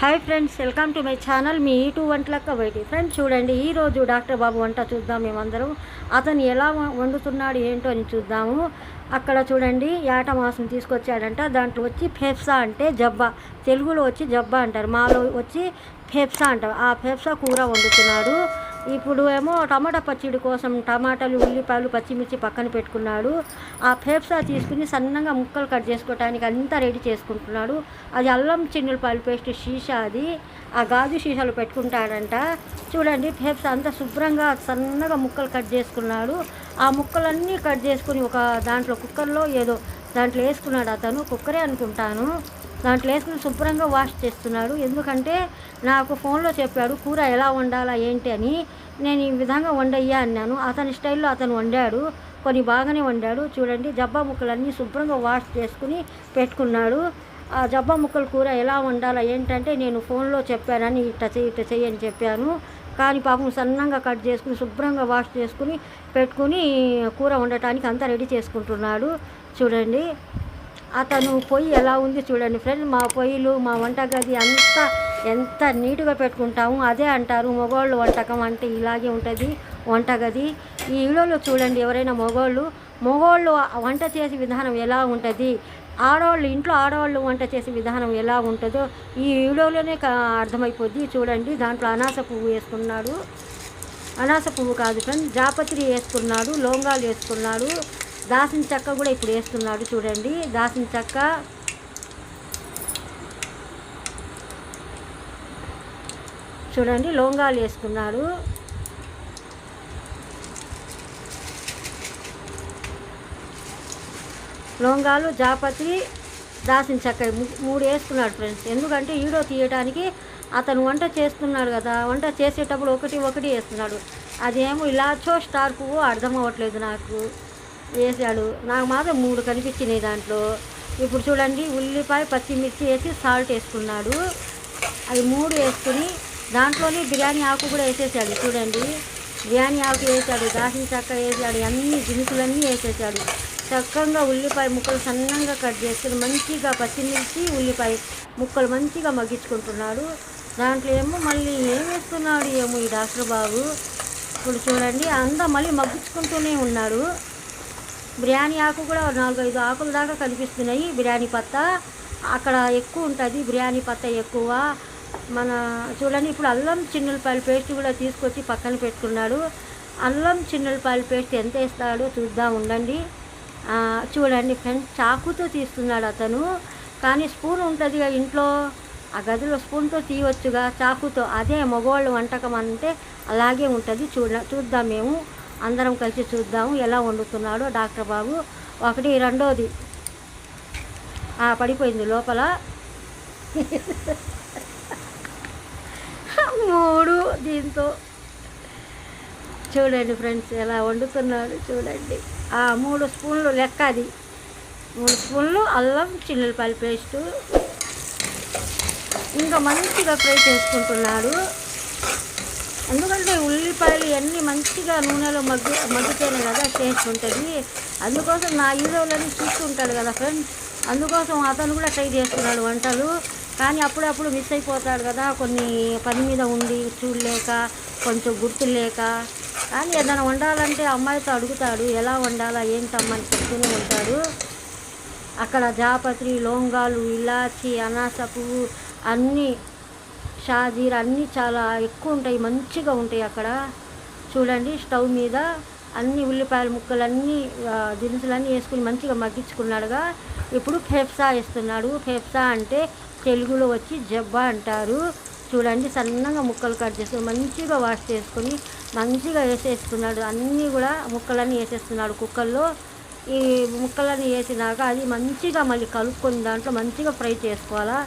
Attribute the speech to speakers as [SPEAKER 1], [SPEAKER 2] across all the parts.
[SPEAKER 1] Hi friends welcome to my channel me e ఈ టూ వంటలక్క బయటి. ఫ్రెండ్స్ చూడండి ఈరోజు డాక్టర్ బాబు వంట చూద్దాం మేమందరం. అతను ఎలా వండుతున్నాడు ఏంటో అని చూద్దాము. అక్కడ చూడండి యాట మాసం తీసుకొచ్చాడంట. దాంట్లో వచ్చి ఫెప్సా అంటే జబ్బా. తెలుగులో వచ్చి జబ్బా అంటారు. మాలో వచ్చి ఫెప్సా అంటారు. ఆ ఫెప్సా కూర వండుతున్నాడు. ఇప్పుడు ఏమో టమాటా పచ్చడి కోసం టమాటాలు ఉల్లిపాయలు పచ్చిమిర్చి పక్కన పెట్టుకున్నాడు. ఆ పేప్సా తీసుకుని సన్నగా ముక్కలు కట్ చేసుకోవటానికి అంతా రెడీ చేసుకుంటున్నాడు. అది అల్లం చిన్నులపాయలు పేస్ట్ షీషా అది. ఆ గాజు షీషాలు పెట్టుకుంటాడంట. చూడండి పేప్సా అంతా శుభ్రంగా సన్నగా ముక్కలు కట్ చేసుకున్నాడు. ఆ ముక్కలన్నీ కట్ చేసుకుని ఒక దాంట్లో కుక్కర్లో ఏదో దాంట్లో వేసుకున్నాడు అతను. కుక్కరే అనుకుంటాను. దాంట్లో వేసుకుని శుభ్రంగా వాష్ చేస్తున్నాడు. ఎందుకంటే నాకు ఫోన్లో చెప్పాడు కూర ఎలా వండాలా ఏంటి? అని. నేను ఈ విధంగా వండయ్యా అన్నాను. అతని స్టైల్లో అతను వండాడు. కొన్ని బాగానే వండాడు. చూడండి జబ్బా ముక్కలన్నీ శుభ్రంగా వాష్ చేసుకుని పెట్టుకున్నాడు. ఆ జబ్బా ముక్కల కూర ఎలా వండాలా ఏంటంటే నేను ఫోన్లో చెప్పానని ఇట్ట చెయ్యి ఇట్ట చెయ్యి అని చెప్పాను. కానీ పాపం సన్నంగా కట్ చేసుకుని శుభ్రంగా వాష్ చేసుకుని పెట్టుకుని కూర వండటానికి అంతా రెడీ చేసుకుంటున్నాడు. చూడండి. అతను పొయ్యి ఎలా ఉంది చూడండి ఫ్రెండ్ మా పొయ్యిలు మా వంటగది అంతా ఎంత నీట్గా పెట్టుకుంటాము అదే అంటారు మగవాళ్ళు వంటకం అంటే ఇలాగే ఉంటుంది వంటగది. ఈ వీడియోలో చూడండి ఎవరైనా మగవాళ్ళు మగవాళ్ళు వంట చేసే విధానం ఎలా ఉంటుంది? ఆడవాళ్ళు ఇంట్లో ఆడవాళ్ళు వంట చేసే విధానం ఎలా ఉంటుందో ఈ వీడియోలోనే అర్థమైపోద్ది. చూడండి దాంట్లో అనాస పువ్వు వేసుకున్నాడు. అనాస పువ్వు కాదు ఫ్రెండ్ జాపత్రి వేసుకున్నాడు లోంగాలు వేసుకున్నాడు. దాసిన చెక్క కూడా ఇప్పుడు వేస్తున్నాడు చూడండి. దాసిన చెక్క చూడండి లోంగాలు వేసుకున్నాడు. లోంగాలు జాపత్రి దాసిన చెక్క మూడు వేసుకున్నాడు ఫ్రెండ్స్. ఎందుకంటే ఈడో తీయడానికి అతను వంట చేస్తున్నాడు కదా వంట చేసేటప్పుడు ఒకటి ఒకటి వేస్తున్నాడు. అదేమో ఇలాచో స్టార్ పువ్వు అర్థం అవ్వట్లేదు నాకు. వేసాడు నాకు మాత్రం మూడు కనిపించినాయి దాంట్లో. ఇప్పుడు చూడండి ఉల్లిపాయ పచ్చిమిర్చి వేసి సాల్ట్ వేసుకున్నాడు. అది మూడు వేసుకుని దాంట్లోనే బిర్యానీ ఆకు కూడా వేసేసాడు. చూడండి బిర్యానీ ఆకు వేసాడు దాసిన చక్క వేసాడు అన్ని దినుసులన్నీ వేసేసాడు. చక్కగా ఉల్లిపాయ ముక్కలు సన్నంగా కట్ చేసుకుని మంచిగా పచ్చిమిర్చి ఉల్లిపాయ ముక్కలు మంచిగా మగ్గించుకుంటున్నాడు. దాంట్లో ఏమో మళ్ళీ ఏం వేస్తున్నాడు ఏమో ఈ డాక్టర్ బాబు. ఇప్పుడు చూడండి అంతా మళ్ళీ మగ్గించుకుంటూనే ఉన్నాడు. బిర్యానీ ఆకు కూడా నాలుగైదు ఆకుల దాకా కనిపిస్తున్నాయి. బిర్యానీ పత్త అక్కడ ఎక్కువ ఉంటుంది. బిర్యానీ పత్త ఎక్కువ. మన చూడండి ఇప్పుడు అల్లం చిన్నులపాయల పేస్ట్ కూడా తీసుకొచ్చి పక్కన పెట్టుకున్నాడు. అల్లం చిన్నులపాయల పేస్ట్ ఎంత వేస్తాడో చూద్దాం ఉండండి. చూడండి ఫ్రెండ్స్ చాకుతో తీస్తున్నాడు అతను. కానీ స్పూన్ ఉంటుంది ఇంట్లో. ఆ గదిలో స్పూన్తో తీయవచ్చుగా చాకుతో. అదే మగవాళ్ళు వంటకం అంటే అలాగే ఉంటుంది. చూడ చూద్దాం మేము. అందరం కలిసి చూద్దాము ఎలా వండుతున్నాడో డాక్టర్ బాబు. ఒకటి రెండోది. పడిపోయింది లోపల. మూడు దీంతో. చూడండి ఫ్రెండ్స్ ఎలా వండుతున్నాడు చూడండి. ఆ మూడు స్పూన్లు లెక్క అది. మూడు స్పూన్లు అల్లం చిల్లులపాయల పేస్టు. ఇంకా మంచిగా ఫ్రై చేసుకుంటున్నాడు. ఎందుకంటే ఉల్లిపాయలు ఇవన్నీ మంచిగా నూనెలో మగ్గు మగ్గితేనే కదా టేస్ట్ ఉంటుంది. అందుకోసం నా హీరోలని చూస్తుంటాడు కదా ఫ్రెండ్స్ అందుకోసం అతను కూడా ట్రై చేస్తున్నాడు వంటలు. కానీ అప్పుడప్పుడు మిస్ అయిపోతాడు కదా. కొన్ని పని మీద ఉండి చూడలేక కొంచెం గుర్తులేక కానీ ఏదైనా వండాలంటే అమ్మాయితో అడుగుతాడు ఎలా వండాలా ఏంటమ్మని చెప్తూనే ఉంటాడు. అక్కడ జాపత్రి లోంగాలు ఇలాచి అనాస పువ్వు అన్నీ షాజీర్ అన్నీ చాలా ఎక్కువ ఉంటాయి మంచిగా ఉంటాయి అక్కడ. చూడండి స్టవ్ మీద అన్ని ఉల్లిపాయల ముక్కలన్నీ ఆ, దినుసులన్నీ వేసుకుని మంచిగా మగ్గించుకున్నాడుగా. ఇప్పుడు ఫేఫ్సా వేస్తున్నాడు. ఫెఫ్సా అంటే తెలుగులో వచ్చి జబ్బా అంటారు. చూడండి సన్నగా ముక్కలు కట్ చేసుకుని మంచిగా వాష్ చేసుకుని మంచిగా వేసేస్తున్నాడు. అన్నీ కూడా ముక్కలన్నీ వేసేస్తున్నాడు కుక్కల్లో. ఈ ముక్కలన్నీ వేసినాక అది మంచిగా మళ్ళీ కలుపుకొని దాంట్లో మంచిగా ఫ్రై చేసుకోవాలా.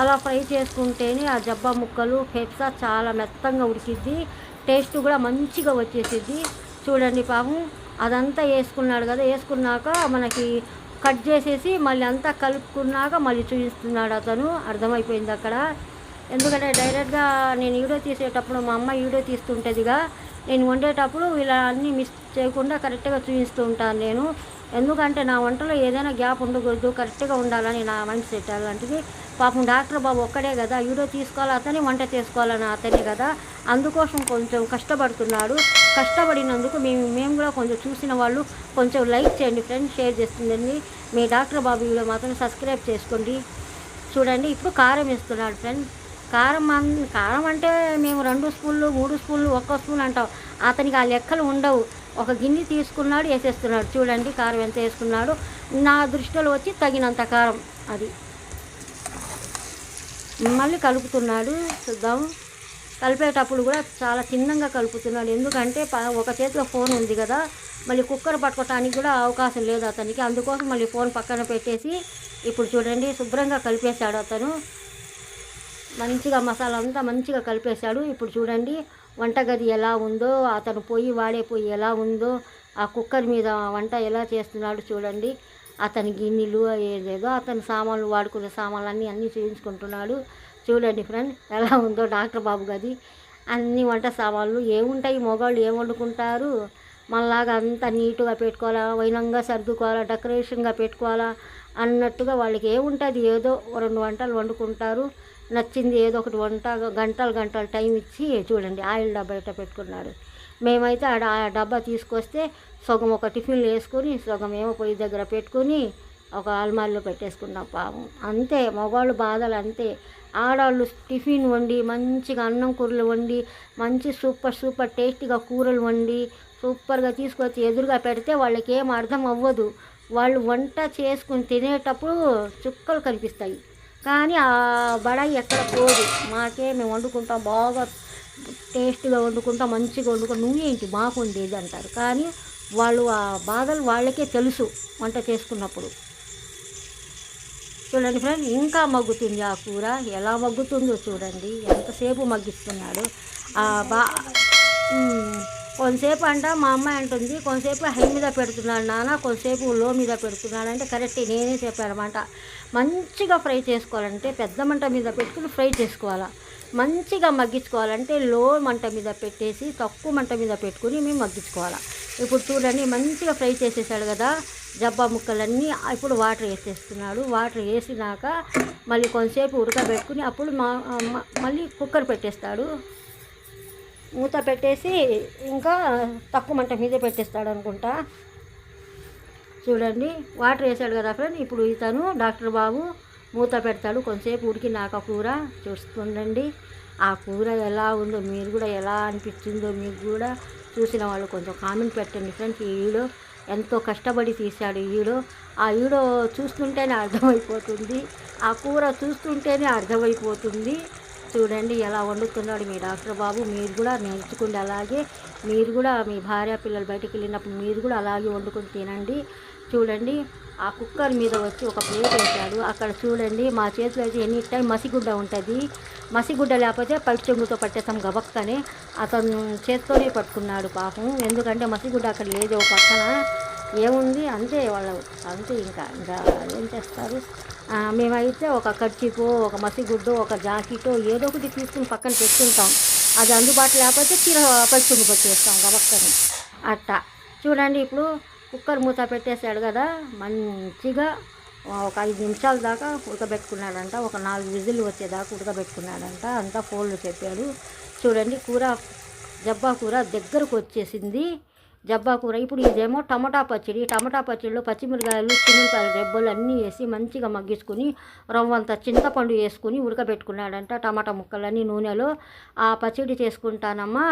[SPEAKER 1] అలా ఫ్రై చేసుకుంటేనే ఆ జబ్బా ముక్కలు పెప్సా చాలా మెత్తంగా ఉడికిద్ది. టేస్ట్ కూడా మంచిగా వచ్చేసిద్ది. చూడండి పాపం అదంతా వేసుకున్నాడు కదా వేసుకున్నాక మనకి కట్ చేసేసి మళ్ళీ అంతా కలుపుకున్నాక మళ్ళీ చూపిస్తున్నాడు అతను. అర్థమైపోయింది అక్కడ. ఎందుకంటే డైరెక్ట్గా నేను వీడియో తీసేటప్పుడు మా అమ్మ వీడియో తీస్తుంటుందిగా. నేను వండేటప్పుడు ఇలా అన్నీ మిస్ చేయకుండా కరెక్ట్గా చూపిస్తూ ఉంటాను నేను. ఎందుకంటే నా వంటలో ఏదైనా గ్యాప్ ఉండకూడదు కరెక్ట్గా ఉండాలని నా మైండ్ సెట్ అలాంటిది. పాపం డాక్టర్ బాబు ఒక్కడే కదా వీడియో తీసుకోవాలి అతనే వంట చేసుకోవాలని అతనే కదా. అందుకోసం కొంచెం కష్టపడుతున్నాడు. కష్టపడినందుకు మేము మేము కూడా కొంచెం చూసిన వాళ్ళు కొంచెం లైక్ చేయండి ఫ్రెండ్స్ షేర్ చేస్తుందండి. మీ డాక్టర్ బాబు వీడియో మాత్రం సబ్స్క్రైబ్ చేసుకోండి. చూడండి ఇప్పుడు కారం వేస్తున్నాడు ఫ్రెండ్స్. కారం కారం అంటే మేము రెండు స్పూన్లు మూడు స్పూన్లు ఒక్క స్పూన్ అంటాం. అతనికి ఆ లెక్కలు ఉండవు. ఒక గిన్నె తీసుకున్నాడు వేసేస్తున్నాడు. చూడండి కారం ఎంత వేసుకున్నాడు. నా దృష్టిలో వచ్చి తగినంత కారం అది. మళ్ళీ కలుపుతున్నాడు చూద్దాం. కలిపేటప్పుడు కూడా చాలా చిన్నంగా కలుపుతున్నాడు. ఎందుకంటే ప- ఒక చేతిలో ఫోన్ ఉంది కదా మళ్ళీ కుక్కర్ పట్టుకోవటానికి కూడా అవకాశం లేదు అతనికి. అందుకోసం మళ్ళీ ఫోన్ పక్కన పెట్టేసి ఇప్పుడు చూడండి శుభ్రంగా కలిపేశాడు అతను. మంచిగా మసాలా అంతా మంచిగా కలిపేశాడు. ఇప్పుడు చూడండి వంటగది ఎలా ఉందో అతను పొయ్యి వాడే పొయ్యి ఎలా ఉందో ఆ కుక్కర్ మీద వంట ఎలా చేస్తున్నాడు చూడండి. అతని గిన్నెలు ఏదేదో అతని సామాన్లు వాడుకునే సామాన్లు అన్నీ అన్నీ చూపించుకుంటున్నాడు చూడండి ఫ్రెండ్ ఎలా ఉందో డాక్టర్ బాబు గది. అన్ని వంట సామాన్లు ఏముంటాయి? మొగాళ్ళు ఏం వండుకుంటారు? మనలాగా అంతా నీట్గా పెట్టుకోవాలా? వైనంగా సర్దుకోవాలా? డెకరేషన్గా పెట్టుకోవాలా? అన్నట్టుగా వాళ్ళకి ఏముంటుంది? ఏదో రెండు వంటలు వండుకుంటారు. నచ్చింది ఏదో ఒకటి వంట గంటలు గంటలు టైం ఇచ్చి చూడండి ఆయిల్ డబ్బా ఇట్ట పెట్టుకున్నాడు మేమైతే ఆడ ఆ డబ్బా తీసుకొస్తే సగం ఒక టిఫిన్లు వేసుకొని సగం ఏమో పొయ్యి దగ్గర పెట్టుకొని ఒక అల్మారిలో పెట్టేసుకున్నాం పాపం. అంతే మగవాళ్ళు బాధలు అంతే. ఆడవాళ్ళు టిఫిన్ వండి మంచిగా అన్నం కూరలు వండి మంచి సూపర్ సూపర్ టేస్టీగా కూరలు వండి సూపర్గా తీసుకొచ్చి ఎదురుగా పెడితే వాళ్ళకి ఏం అర్థం అవ్వదు. వాళ్ళు వంట చేసుకుని తినేటప్పుడు చుక్కలు కనిపిస్తాయి. కానీ ఆ బడాయి ఎక్కడ పోదు. మాకే మేము వండుకుంటాం బాగా టేస్ట్గా వండుకుంటాం మంచిగా వండుకుంటాం. నువ్వేంటి? మాకు ఉండేది అంటారు. కానీ వాళ్ళు ఆ బాధలు వాళ్ళకే తెలుసు వంట చేసుకున్నప్పుడు. చూడండి ఫ్రెండ్ ఇంకా మగ్గుతుంది ఆ కూర. ఎలా మగ్గుతుందో చూడండి. ఎంతసేపు మగ్గిస్తున్నాడు? ఆ బా కొంతసేపు అంట మా అమ్మాయి అంటుంది కొంతసేపు హై మీద పెడుతున్నాడు నాన్న కొంతసేపు లో మీద పెడుతున్నాడు అంటే కరెక్ట్ నేనే చెప్పానమాట మంచిగా ఫ్రై చేసుకోవాలంటే పెద్ద మంట మీద పెట్టుకుని ఫ్రై చేసుకోవాలా? మంచిగా మగ్గించుకోవాలంటే లో మంట మీద పెట్టేసి తక్కువ మంట మీద పెట్టుకుని మేము మగ్గించుకోవాలా? ఇప్పుడు చూడండి మంచిగా ఫ్రై చేసేసాడు కదా జబ్బా ముక్కలన్నీ ఇప్పుడు వాటర్ వేసేస్తున్నాడు. వాటర్ వేసినాక మళ్ళీ కొంతసేపు ఉడకబెట్టుకుని అప్పుడు మా మళ్ళీ కుక్కర్ పెట్టేస్తాడు. మూత పెట్టేసి ఇంకా తక్కువ మంట మీదే పెట్టేస్తాడు అనుకుంటా. చూడండి వాటర్ వేసాడు కదా ఫ్రెండ్ ఇప్పుడు ఇతను డాక్టర్ బాబు మూత పెడతాడు కొంతసేపు ఉడికినాక కూర. చూస్తుండండి ఆ కూర ఎలా ఉందో మీరు కూడా ఎలా అనిపించిందో మీకు కూడా చూసిన వాళ్ళు కొంచెం కామెంట్ పెట్టండి ఫ్రెండ్స్. ఈ వీడియో ఎంతో కష్టపడి తీశాడు ఈ వీడియో. ఆ వీడియో చూస్తుంటేనే అర్థమైపోతుంది ఆ కూర చూస్తుంటేనే అర్థమైపోతుంది. చూడండి ఎలా వండుతున్నాడు మీ డాక్టర్ బాబు. మీరు కూడా నేర్చుకోండి అలాగే. మీరు కూడా మీ భార్య పిల్లలు బయటికి వెళ్ళినప్పుడు మీరు కూడా అలాగే వండుకొని తినండి. చూడండి ఆ కుక్కర్ మీద వచ్చి ఒక ప్లేట్ వేశాడు. అక్కడ చూడండి మా చేతిలో అయితే ఎనీ టైం మసిగుడ్డ ఉంటుంది. మసిగుడ్డ లేకపోతే పైకి చెంగుతో పట్టేస్తాం గబక్కనే. అతను చేత్తోనే పట్టుకున్నాడు పాపం. ఎందుకంటే మసిగుడ్డ అక్కడ లేదు ఒక పక్కన. ఏముంది? అంతే వాళ్ళు అంతే ఇంకా ఇంకా ఏం చేస్తారు? మేమైతే ఒక కర్చీపో ఒక మసిగుడ్డో ఒక జాకెటో ఏదో ఒకటి తీసుకుని పక్కన పెట్టుకుంటాం అది అందుబాటు లేకపోతే చీర పచ్చుకు పెట్టేస్తాం గబక్కని. అట్టా. చూడండి ఇప్పుడు కుక్కర్ మూత పెట్టేశాడు కదా మంచిగా ఒక ఐదు నిమిషాల దాకా ఉడకబెట్టుకున్నాడంట ఒక నాలుగు విజిల్ వచ్చేదాకా ఉడకబెట్టుకున్నాడంట అంతా ఫోన్లు చెప్పాడు చూడండి కూర జబ్బా కూర దగ్గరకు వచ్చేసింది. జబ్బా కూర. ఇప్పుడు ఇదేమో టమాటా పచ్చడి. టమాటా పచ్చడిలో పచ్చిమిరకాయలు చిన్నపాయలు రెబ్బలు అన్నీ వేసి మంచిగా మగ్గించుకుని రవ్వంత చింతపండు వేసుకుని ఉడకబెట్టుకున్నాడంట టమాటా ముక్కలన్నీ నూనెలో. ఆ పచ్చడి చేసుకుంటానమ్మా.